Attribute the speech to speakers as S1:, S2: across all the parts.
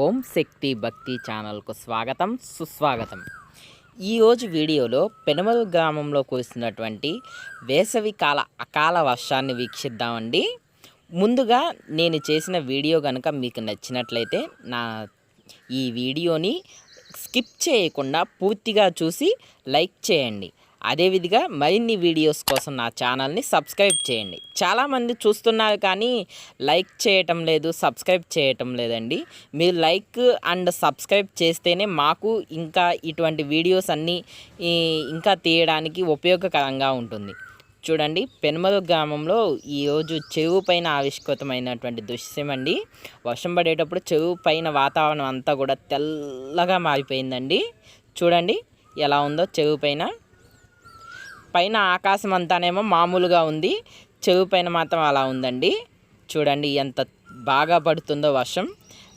S1: ఓం శక్తి భక్తి ఛానల్కు స్వాగతం సుస్వాగతం. ఈరోజు వీడియోలో పెనుమలు గ్రామంలో కురుస్తున్నటువంటి వేసవి కాల అకాల వర్షాన్ని వీక్షిద్దామండి. ముందుగా నేను చేసిన వీడియో కనుక మీకు నచ్చినట్లయితే నా ఈ వీడియోని స్కిప్ చేయకుండా పూర్తిగా చూసి లైక్ చేయండి. అదేవిధంగా మరిన్ని వీడియోస్ కోసం నా ఛానల్ని సబ్స్క్రైబ్ చేయండి. చాలామంది చూస్తున్నారు కానీ లైక్ చేయటం లేదు సబ్స్క్రైబ్ చేయటం లేదండి. మీరు లైక్ అండ్ సబ్స్క్రైబ్ చేస్తేనే మాకు ఇంకా ఇటువంటి వీడియోస్ అన్నీ ఇంకా తీయడానికి ఉపయోగకరంగా ఉంటుంది. చూడండి పెనుమల గ్రామంలో ఈరోజు చెరువు పైన ఆవిష్కృతమైనటువంటి దృశ్యం అండి. వర్షం పడేటప్పుడు చెరువు పైన వాతావరణం అంతా కూడా తెల్లగా మారిపోయిందండి. చూడండి ఎలా ఉందో చెరువు పైన. పైన ఆకాశం అంతానేమో మామూలుగా ఉంది. చెరువు పైన మాత్రం అలా ఉందండి. చూడండి ఎంత బాగా పడుతుందో వర్షం.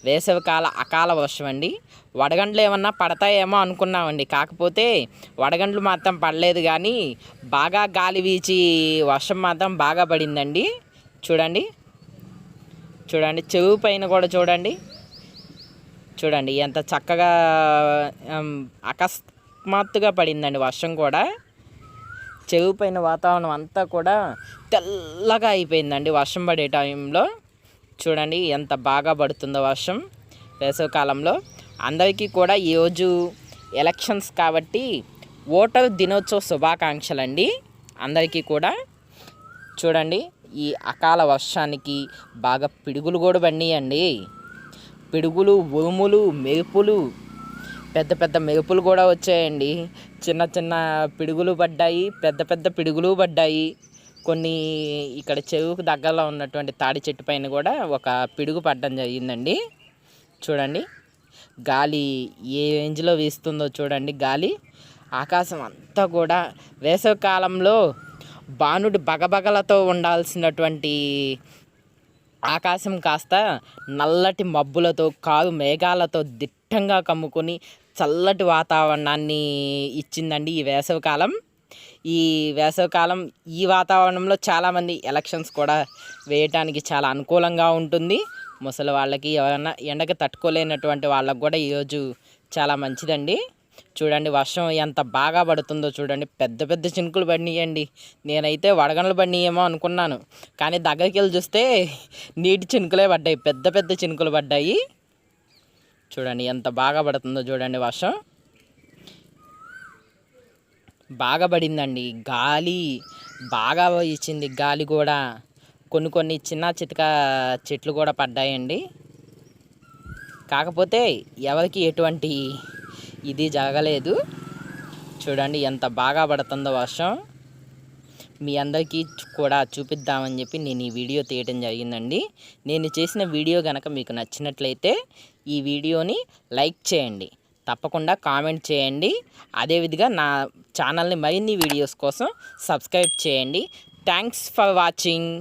S1: వేసవికాల అకాల వర్షం అండి వడగండ్లు ఏమన్నా పడతాయేమో అనుకున్నామండి. కాకపోతే వడగండ్లు మాత్రం పడలేదు కానీ బాగా గాలి వీచి వర్షం మాత్రం బాగా పడిందండి. చూడండి. చూడండి చెరువు పైన కూడా చూడండి. చూడండి ఎంత చక్కగా అకస్మాత్తుగా పడిందండి వర్షం కూడా. చెరువు పైన వాతావరణం అంతా కూడా తెల్లగా అయిపోయిందండి. వర్షం పడే టైంలో. చూడండి ఎంత బాగా పడుతుందో వర్షం వేసవికాలంలో. అందరికీ కూడా ఈరోజు ఎలక్షన్స్ కాబట్టి ఓటర్ దినోత్సవ శుభాకాంక్షలు అండి అందరికీ కూడా. చూడండి ఈ అకాల వర్షానికి బాగా పిడుగులు కూడా పండియండి పిడుగులు ఉరుములు మెరుపులు పెద్ద పెద్ద మెరుపులు కూడా వచ్చాయండి. చిన్న చిన్న పిడుగులు పడ్డాయి పెద్ద పెద్ద పిడుగులు పడ్డాయి. కొన్ని ఇక్కడ చెరువుకు దగ్గరలో ఉన్నటువంటి తాడి చెట్టు పైన కూడా ఒక పిడుగు పడ్డం జరిగిందండి. చూడండి. గాలి ఏ రేంజ్లో వీస్తుందో చూడండి. గాలి ఆకాశం అంతా కూడా వేసవికాలంలో బాణుడి బగబగలతో ఉండాల్సినటువంటి ఆకాశం కాస్త నల్లటి మబ్బులతో కారు మేఘాలతో దిట్టంగా కమ్ముకొని చల్లటి వాతావరణాన్ని ఇచ్చిందండి ఈ వేసవికాలం. ఈ వేసవికాలం ఈ వాతావరణంలో చాలామంది ఎలక్షన్స్ కూడా వేయటానికి చాలా అనుకూలంగా ఉంటుంది. ముసలి వాళ్ళకి ఎవరైనా ఎండకు తట్టుకోలేనటువంటి వాళ్ళకు కూడా ఈరోజు చాలా మంచిదండి. చూడండి వర్షం ఎంత బాగా పడుతుందో చూడండి. పెద్ద పెద్ద చినుకులు పడినాయండి. నేనైతే వడగండ్లు పడినాయేమో అనుకున్నాను. కానీ దగ్గరికి వెళ్ళి చూస్తే నీటి చినుకులే పడ్డాయి. పెద్ద పెద్ద చినుకులు పడ్డాయి. చూడండి ఎంత బాగా పడుతుందో చూడండి వర్షం. బాగా పడిందండి గాలి. బాగా ఇచ్చింది గాలి కూడా. కొన్ని కొన్ని చిన్న చితక చెట్లు కూడా పడ్డాయండి. కాకపోతే ఎవరికి ఎటువంటి ఇది జరగలేదు. చూడండి ఎంత బాగా పడుతుందో వర్షం. మీ అందరికీ కూడా చూపిద్దామని చెప్పి నేను ఈ వీడియో తీయటం జరిగిందండి. నేను చేసిన వీడియో కనుక మీకు నచ్చినట్లయితే ఈ వీడియోని లైక్ చేయండి. తప్పకుండా కామెంట్ చేయండి. అదేవిధంగా నా ఛానల్ని మరిన్ని వీడియోస్ కోసం సబ్స్క్రైబ్ చేయండి. Thanks for watching.